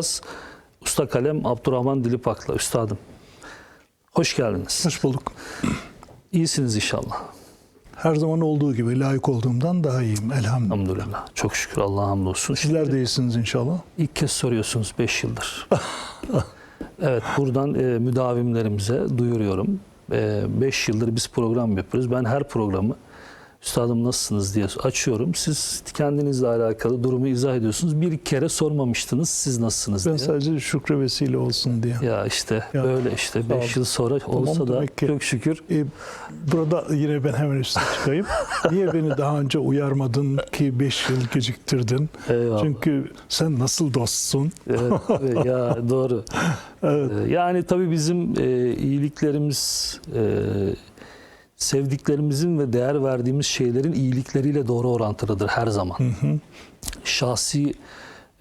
konuşacağız. Usta Kalem Abdurrahman Dilipak'la. Üstadım, hoş geldiniz. Hoş bulduk. İyisiniz inşallah. Her zaman olduğu gibi layık olduğumdan daha iyiyim elhamdülillah. Elhamdülillah. Çok şükür Allah'a hamdolsun. Sizler de iyisiniz inşallah. İlk kez soruyorsunuz 5 yıldır. evet buradan e, müdavimlerimize duyuruyorum. 5 yıldır biz program yapıyoruz. Ben her programı Üstadım nasılsınız diye açıyorum. Siz kendinizle alakalı durumu izah ediyorsunuz. Bir kere sormamıştınız siz nasılsınız Ben diye. sadece şükre vesile olsun diye. Ya işte Ya, böyle işte sağ ol. 5 yıl sonra olsa da ki- çok şükür Ee, burada yine ben hemen üstüne çıkayım. Niye beni daha önce uyarmadın ki 5 yıl geciktirdin? Eyvallah. Çünkü sen nasıl dostsun? Evet, evet, ya doğru. Evet. Ee, Yani tabii bizim e, iyiliklerimiz, e, sevdiklerimizin ve değer verdiğimiz şeylerin iyilikleriyle doğru orantılıdır her zaman. Şahsi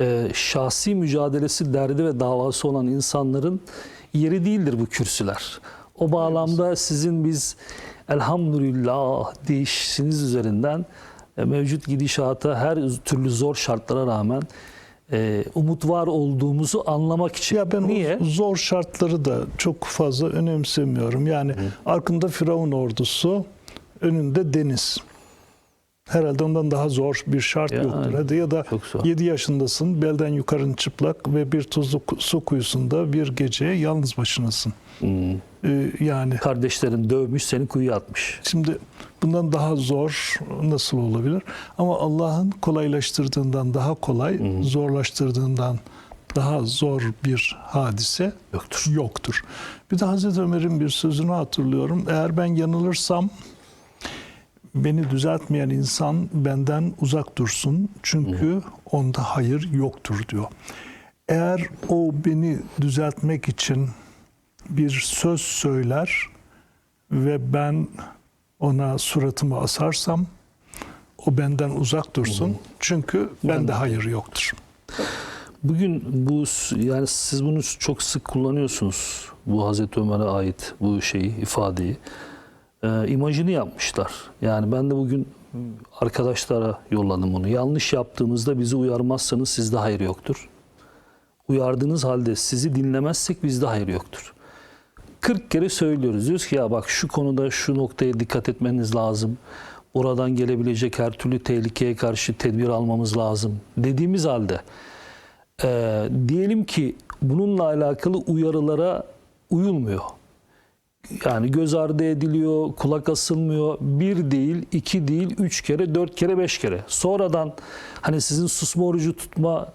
e, şahsi mücadelesi, derdi ve davası olan insanların yeri değildir bu kürsüler. O bağlamda sizin biz elhamdülillah değişiniz üzerinden e, mevcut gidişata her türlü zor şartlara rağmen e, umut var olduğumuzu anlamak için. Ya ben Niye? zor şartları da çok fazla önemsemiyorum. Yani arkında Firavun ordusu, önünde deniz. Herhalde ondan daha zor bir şart Yani, yoktur. Hadi ya da çok zor. 7 yaşındasın, belden yukarın çıplak ve bir tuzlu su kuyusunda bir gece yalnız başınasın. Hmm. Ee, yani Kardeşlerin dövmüş seni kuyuya atmış. şimdi bundan daha zor nasıl olabilir? Ama Allah'ın kolaylaştırdığından daha kolay, zorlaştırdığından daha zor bir hadise Yoktur. yoktur. Bir de Hazreti Ömer'in bir sözünü hatırlıyorum. Eğer ben yanılırsam beni düzeltmeyen insan benden uzak dursun. Çünkü onda hayır yoktur diyor. Eğer o beni düzeltmek için bir söz söyler ve ben ona suratımı asarsam o benden uzak dursun. Çünkü bende hayır yoktur. Bugün bu yani siz bunu çok sık kullanıyorsunuz. Bu Hazreti Ömer'e ait bu şeyi, ifadeyi. Ee, imajını yapmışlar. Yani ben de bugün arkadaşlara yolladım bunu. Yanlış yaptığımızda bizi uyarmazsanız sizde hayır yoktur. Uyardığınız halde sizi dinlemezsek bizde hayır yoktur. 40 kere söylüyoruz. Diyoruz ki ya bak şu konuda şu noktaya dikkat etmeniz lazım. Oradan gelebilecek her türlü tehlikeye karşı tedbir almamız lazım. Dediğimiz halde e, diyelim ki bununla alakalı uyarılara uyulmuyor. Yani göz ardı ediliyor, kulak asılmıyor. Bir değil, iki değil, üç kere, dört kere, beş kere. Sonradan hani sizin susma orucu tutma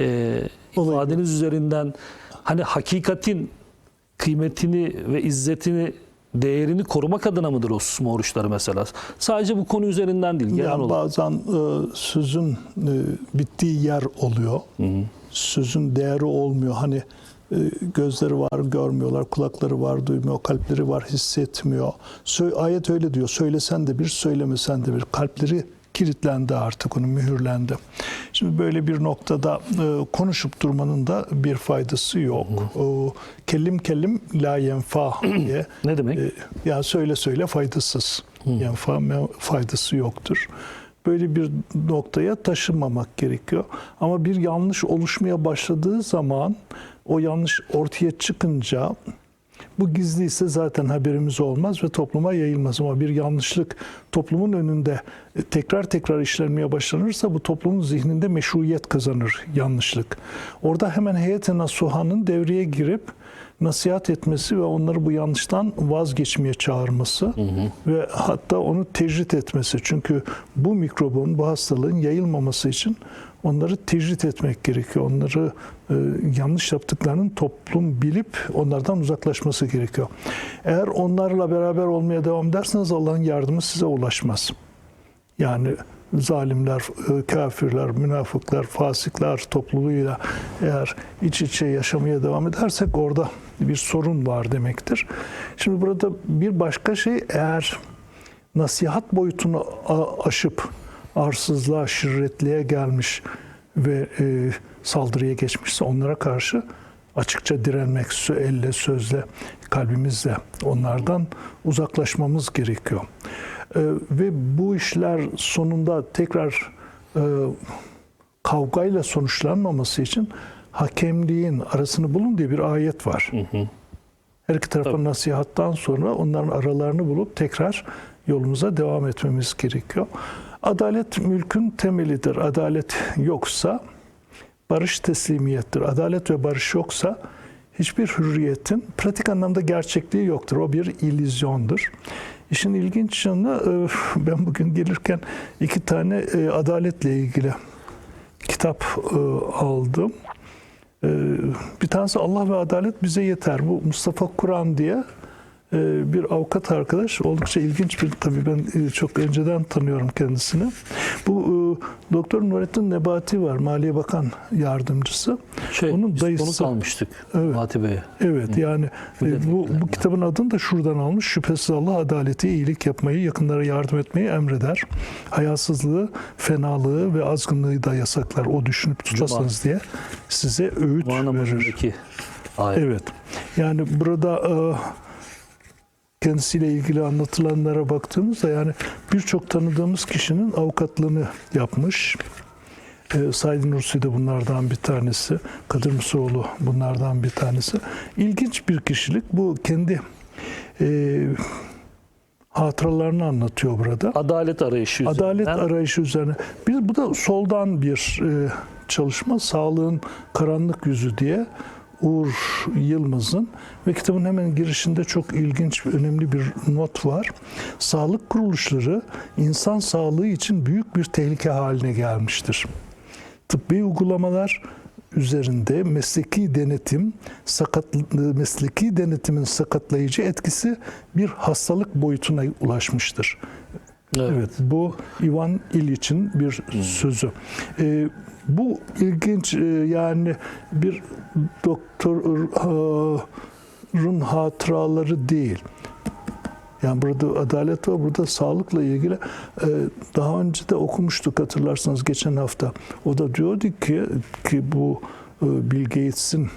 e, ifadeniz üzerinden hani hakikatin kıymetini ve izzetini değerini korumak adına mıdır o susma oruçları mesela? Sadece bu konu üzerinden değil. Genel Yani olarak. bazen e, sözün e, bittiği yer oluyor. Sözün değeri olmuyor. Hani gözleri var görmüyorlar, kulakları var duymuyor, kalpleri var hissetmiyor. Ayet öyle diyor. Söylesen de bir, söylemesen de bir. Kalpleri kilitlendi artık onun mühürlendi. Şimdi böyle bir noktada e, konuşup durmanın da bir faydası yok. O, kellim kellim la yenfa diye. Ne demek? E, ya söyle söyle faydasız. Yani fa- faydası yoktur. Böyle bir noktaya taşınmamak gerekiyor. Ama bir yanlış oluşmaya başladığı zaman o yanlış ortaya çıkınca bu gizliyse zaten haberimiz olmaz ve topluma yayılmaz. Ama bir yanlışlık toplumun önünde e, tekrar tekrar işlenmeye başlanırsa bu toplumun zihninde meşruiyet kazanır yanlışlık. Orada hemen heyet-i nasuhanın devreye girip nasihat etmesi ve onları bu yanlıştan vazgeçmeye çağırması ve hatta onu tecrit etmesi. Çünkü bu mikrobun, bu hastalığın yayılmaması için onları tecrit etmek gerekiyor. Onları e, yanlış yaptıklarının toplum bilip onlardan uzaklaşması gerekiyor. Eğer onlarla beraber olmaya devam ederseniz Allah'ın yardımı size ulaşmaz. Yani zalimler, e, kafirler, münafıklar, fasıklar topluluğuyla eğer iç içe yaşamaya devam edersek orada bir sorun var demektir. Şimdi burada bir başka şey eğer nasihat boyutunu aşıp arsızlığa, şirretliğe gelmiş ve e, saldırıya geçmişse onlara karşı açıkça direnmek, sö- elle, sözle, kalbimizle onlardan uzaklaşmamız gerekiyor. E, ve bu işler sonunda tekrar e, kavgayla sonuçlanmaması için hakemliğin arasını bulun diye bir ayet var. Her iki tarafa Tabii. nasihattan sonra onların aralarını bulup tekrar yolumuza devam etmemiz gerekiyor. Adalet mülkün temelidir. Adalet yoksa barış teslimiyettir. Adalet ve barış yoksa hiçbir hürriyetin pratik anlamda gerçekliği yoktur. O bir illüzyondur. İşin ilginç yanı e, ben bugün gelirken iki tane e, adaletle ilgili kitap e, aldım. Bir tanesi Allah ve Adalet bize yeter. Bu Mustafa Kur'an diye bir avukat arkadaş. Oldukça ilginç bir tabii ben e, çok önceden tanıyorum kendisini. Bu e, Doktor Nurettin Nebati var. Maliye Bakan Yardımcısı. Şey, Onun dayısı. konuk almıştık Evet. Fatih Bey'e. Evet yani e, bu, bu kitabın adını da şuradan almış. Şüphesiz Allah adaleti, iyilik yapmayı, yakınlara yardım etmeyi emreder. Hayasızlığı, fenalığı ve azgınlığı da yasaklar. O düşünüp tutarsanız diye size öğüt Cuma verir. ayet. Evet. Yani burada e, kendisiyle ilgili anlatılanlara baktığımızda yani birçok tanıdığımız kişinin avukatlığını yapmış. E, Said Nursi de bunlardan bir tanesi. Kadir Musaoğlu bunlardan bir tanesi. İlginç bir kişilik. Bu kendi e, hatıralarını anlatıyor burada. Adalet arayışı üzerinden. Adalet arayışı üzerine. Bir, bu da soldan bir e, çalışma. Sağlığın Karanlık Yüzü diye Uğur Yılmaz'ın ve kitabın hemen girişinde çok ilginç, önemli bir not var. Sağlık kuruluşları insan sağlığı için büyük bir tehlike haline gelmiştir. Tıbbi uygulamalar üzerinde mesleki denetim sakat mesleki denetimin sakatlayıcı etkisi bir hastalık boyutuna ulaşmıştır. Evet. Evet, bu Ivan İliç'in bir sözü. Ee, bu ilginç e, yani bir doktorun hatıraları değil. Yani burada adalet var, burada sağlıkla ilgili e, daha önce de okumuştuk hatırlarsanız geçen hafta. O da diyordu ki ki bu e, Bill Gates'in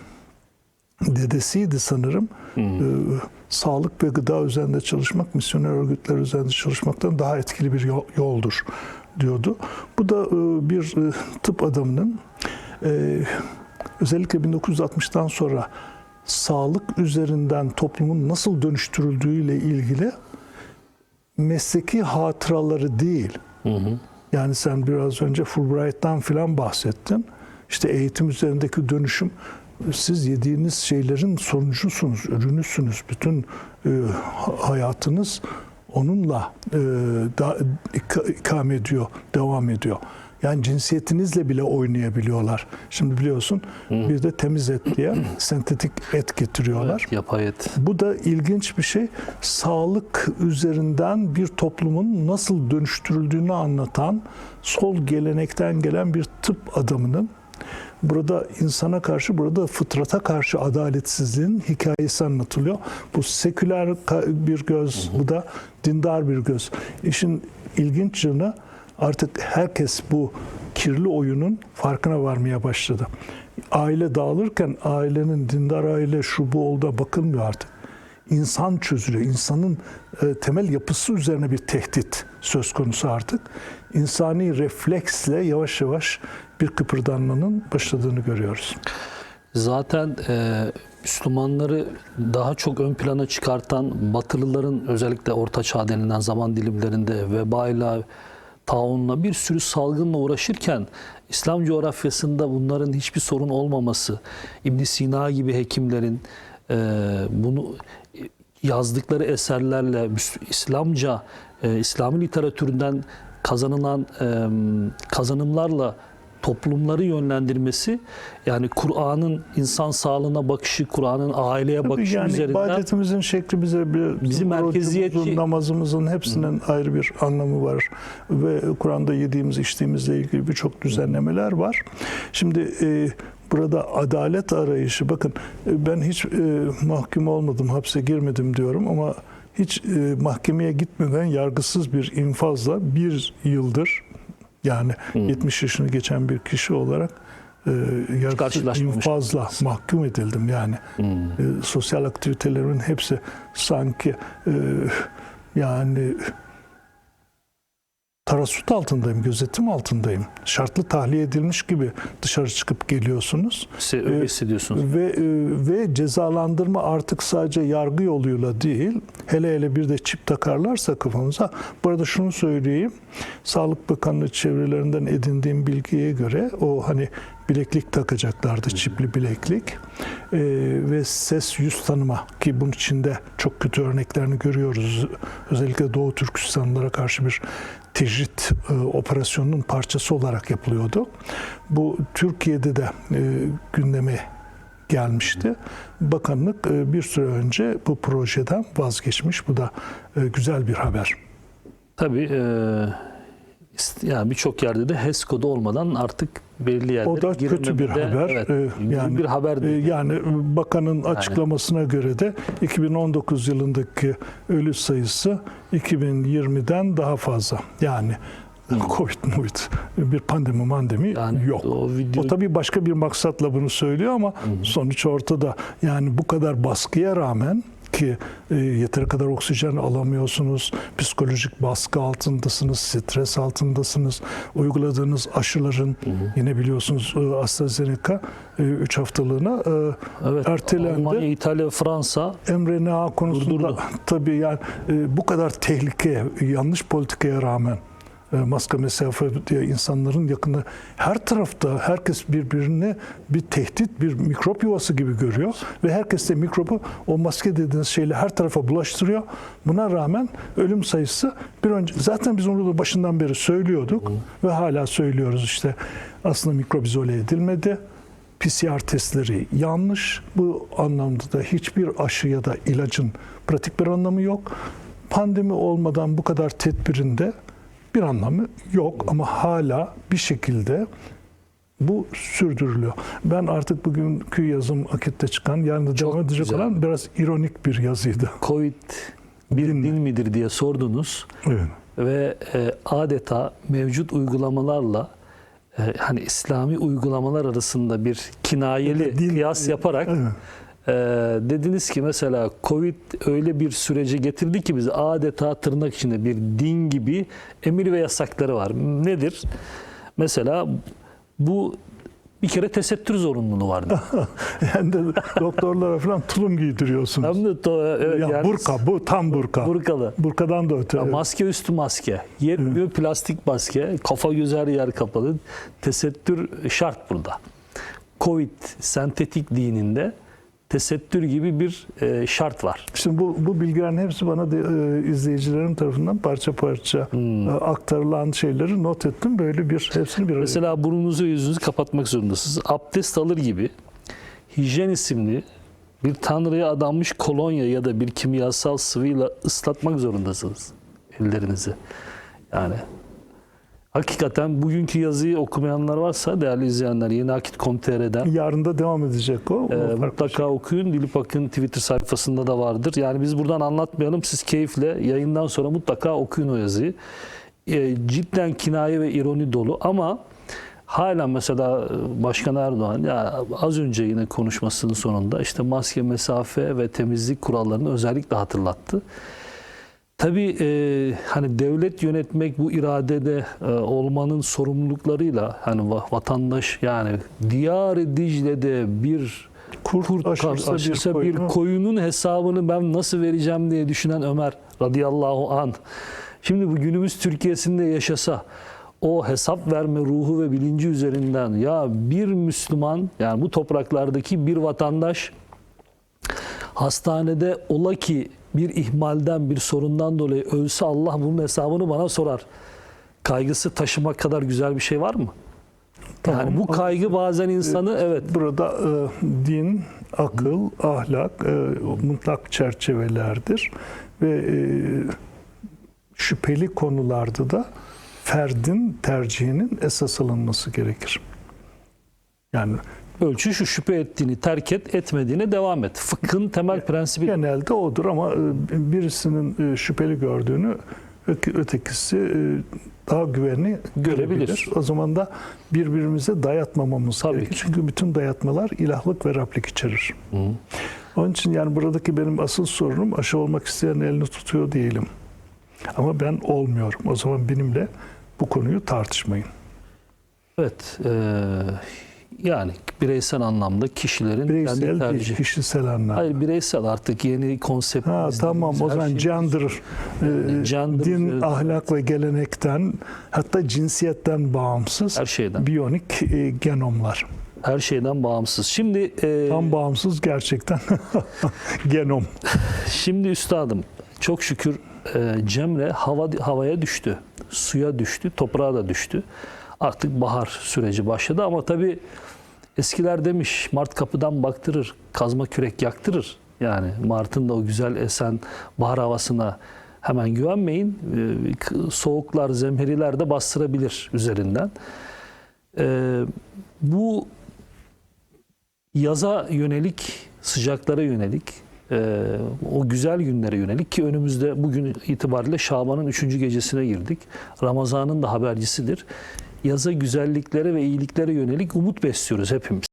dedesiydi sanırım. Ee, sağlık ve gıda üzerinde çalışmak, misyoner örgütler üzerinde çalışmaktan daha etkili bir yol- yoldur diyordu. Bu da e, bir e, tıp adamının e, özellikle 1960'tan sonra sağlık üzerinden toplumun nasıl dönüştürüldüğüyle ilgili mesleki hatıraları değil. Hı hı. Yani sen biraz önce Fulbright'tan filan bahsettin. İşte eğitim üzerindeki dönüşüm siz yediğiniz şeylerin sonucusunuz, ürünüsünüz. Bütün e, ha- hayatınız onunla e, da, ika- ikame ediyor, devam ediyor. Yani cinsiyetinizle bile oynayabiliyorlar. Şimdi biliyorsun bir de temiz et diye sentetik et getiriyorlar. Evet, yapay et. Bu da ilginç bir şey. Sağlık üzerinden bir toplumun nasıl dönüştürüldüğünü anlatan sol gelenekten gelen bir tıp adamının burada insana karşı, burada fıtrata karşı adaletsizliğin hikayesi anlatılıyor. Bu seküler bir göz, bu da dindar bir göz. İşin ilginç yanı artık herkes bu kirli oyunun farkına varmaya başladı. Aile dağılırken ailenin dindar aile şu bu oldu bakılmıyor artık. İnsan çözülüyor. İnsanın e, temel yapısı üzerine bir tehdit söz konusu artık. İnsani refleksle yavaş yavaş bir kıpırdanmanın başladığını görüyoruz. Zaten e, Müslümanları daha çok ön plana çıkartan Batılıların özellikle Orta Çağ denilen zaman dilimlerinde vebayla, taunla bir sürü salgınla uğraşırken İslam coğrafyasında bunların hiçbir sorun olmaması, İbn Sina gibi hekimlerin e, bunu yazdıkları eserlerle İslamca, e, İslami literatüründen kazanılan e, kazanımlarla toplumları yönlendirmesi yani Kur'an'ın insan sağlığına bakışı, Kur'an'ın aileye Tabii bakışı yani üzerinden ibadetimizin şekli bize bir Bizim merkeziyetçi- namazımızın hepsinin ayrı bir anlamı var ve Kur'an'da yediğimiz içtiğimizle ilgili birçok düzenlemeler var. Şimdi e, burada adalet arayışı bakın e, ben hiç e, mahkum olmadım, hapse girmedim diyorum ama hiç e, mahkemeye gitmeden yargısız bir infazla bir yıldır yani 70 yaşını geçen bir kişi olarak e, yargısız infazla mahkum edildim. Yani. E, sosyal aktivitelerimin hepsi sanki e, yani tarasut altındayım, gözetim altındayım. Şartlı tahliye edilmiş gibi dışarı çıkıp geliyorsunuz. Size öyle hissediyorsunuz. Ve e, ve cezalandırma artık sadece yargı yoluyla değil, hele hele bir de çip takarlarsa kafanıza. Bu arada şunu söyleyeyim. Sağlık Bakanlığı çevrelerinden edindiğim bilgiye göre o hani bileklik takacaklardı, çipli bileklik Ee, ve ses yüz tanıma ki bunun içinde çok kötü örneklerini görüyoruz. Özellikle Doğu Türkistanlılara karşı bir tecrit e, operasyonunun parçası olarak yapılıyordu. Bu Türkiye'de de e, gündeme gelmişti. Bakanlık e, bir süre önce bu projeden vazgeçmiş. Bu da e, güzel bir haber. Tabii e, yani birçok yerde de HES kodu olmadan artık belli yerlere O da kötü bir haber. Evet, Ee, yani bir haber e, değil. Yani bakanın açıklamasına göre de 2019 yılındaki ölü sayısı 2020'den daha fazla. Yani Covid, Covid bir pandemi mandemi Yani yok. o video O tabii başka bir maksatla bunu söylüyor ama sonuç ortada. Yani bu kadar baskıya rağmen ki e, yeteri kadar oksijen alamıyorsunuz, psikolojik baskı altındasınız, stres altındasınız. Uyguladığınız aşıların yine biliyorsunuz e, AstraZeneca 3 haftalığına e, evet, ertelendi. Almanya, İtalya, Fransa mRNA konusunda Durdurdu. tabii yani e, bu kadar tehlike, yanlış politikaya rağmen e, maske mesafe diye insanların yakında her tarafta herkes birbirine bir tehdit, bir mikrop yuvası gibi görüyor ve herkes de mikrobu o maske dediğiniz şeyle her tarafa bulaştırıyor. Buna rağmen ölüm sayısı bir önce zaten biz onu da başından beri söylüyorduk ve hala söylüyoruz işte aslında mikrop izole edilmedi. PCR testleri yanlış. Bu anlamda da hiçbir aşı ya da ilacın pratik bir anlamı yok. Pandemi olmadan bu kadar tedbirinde bir anlamı yok ama hala bir şekilde bu sürdürülüyor. Ben artık bugünkü yazım Akit'te çıkan, yarın da devam edecek güzel. olan biraz ironik bir yazıydı. Covid bir Din din midir diye sordunuz Evet. ve e, adeta mevcut uygulamalarla e, hani İslami uygulamalar arasında bir kinayeli Din- kıyas yaparak Evet. E, dediniz ki mesela Covid öyle bir sürece getirdi ki bizi adeta tırnak içinde bir din gibi emir ve yasakları var. Nedir? Mesela bu bir kere tesettür zorunluluğu vardı. Yani de doktorlara falan tulum giydiriyorsunuz. Hem de to- evet, ya yani burka, bu tam burka. burkalı. Burkadan da öte. Ya maske üstü maske. Yetmiyor plastik maske. Kafa göz her yer kapalı. Tesettür şart burada. Covid sentetik dininde tesettür gibi bir e, şart var. Şimdi bu, bu bilgilerin hepsi bana de, e, izleyicilerim tarafından parça parça Hmm. e, aktarılan şeyleri not ettim. Böyle bir hepsini bir Mesela burnunuzu yüzünüzü kapatmak zorundasınız. Abdest alır gibi hijyen isimli bir tanrıya adanmış kolonya ya da bir kimyasal sıvıyla ıslatmak zorundasınız ellerinizi. Yani hakikaten bugünkü yazıyı okumayanlar varsa değerli izleyenler Yeni Akit.com.tr'den Yarın da devam edecek o. O farklı mutlaka şey. okuyun. Dilipak'ın Twitter sayfasında da vardır. Yani biz buradan anlatmayalım. Siz keyifle yayından sonra mutlaka okuyun o yazıyı. Ee, cidden kinaye ve ironi dolu ama hala mesela e, Başkan Erdoğan ya az önce yine konuşmasının sonunda işte maske, mesafe ve temizlik kurallarını özellikle hatırlattı. Tabii e, hani devlet yönetmek bu iradede e, olmanın sorumluluklarıyla hani va- vatandaş yani Diyar-ı Dicle'de bir Kurt kurt aşırsa aşırsa, bir bir, koyunu- koyunun hesabını ben nasıl vereceğim diye düşünen Ömer radıyallahu an. Şimdi bu günümüz Türkiye'sinde yaşasa o hesap verme ruhu ve bilinci üzerinden ya bir Müslüman yani bu topraklardaki bir vatandaş hastanede ola ki bir ihmalden bir sorundan dolayı ölse Allah bunun hesabını bana sorar. Kaygısı taşımak kadar güzel bir şey var mı? Tamam. Yani bu kaygı bazen insanı evet Burada e, din, akıl, ahlak e, mutlak çerçevelerdir ve e, şüpheli konularda da ferdin tercihinin esas alınması gerekir. Yani ölçü şu şüphe ettiğini terk et, etmediğine devam et. Fıkhın temel prensibi genelde odur ama e, birisinin e, şüpheli gördüğünü öte- ötekisi e, daha güvenli Görebilir. görebilir. O zaman da birbirimize dayatmamamız Tabii gerekir. ki. Çünkü bütün dayatmalar ilahlık ve Rablik içerir. Hı. Onun için yani buradaki benim asıl sorunum aşı olmak isteyen elini tutuyor değilim. Ama ben olmuyorum. O zaman benimle bu konuyu tartışmayın. Evet. e, yani bireysel anlamda kişilerin kendi Bireysel değil, tercih. kişisel anlamda. Hayır bireysel artık yeni konsept. Ha, tamam o zaman gender, e, Gender, din, e, ahlak ve gelenekten hatta cinsiyetten bağımsız her şeyden. biyonik e, genomlar. Her şeyden bağımsız. Şimdi e, Tam bağımsız gerçekten genom. Şimdi üstadım çok şükür e, Cemre hava havaya düştü. Suya düştü, toprağa da düştü. Artık bahar süreci başladı ama tabii eskiler demiş Mart kapıdan baktırır, kazma kürek yaktırır. Yani Mart'ın da o güzel esen bahar havasına hemen güvenmeyin. E, k- soğuklar, zemheriler de bastırabilir üzerinden. E, bu yaza yönelik, sıcaklara yönelik, e, o güzel günlere yönelik ki önümüzde bugün itibariyle Şaban'ın 3. gecesine girdik. Ramazan'ın da habercisidir. Yaza güzelliklere ve iyiliklere yönelik umut besliyoruz hepimiz.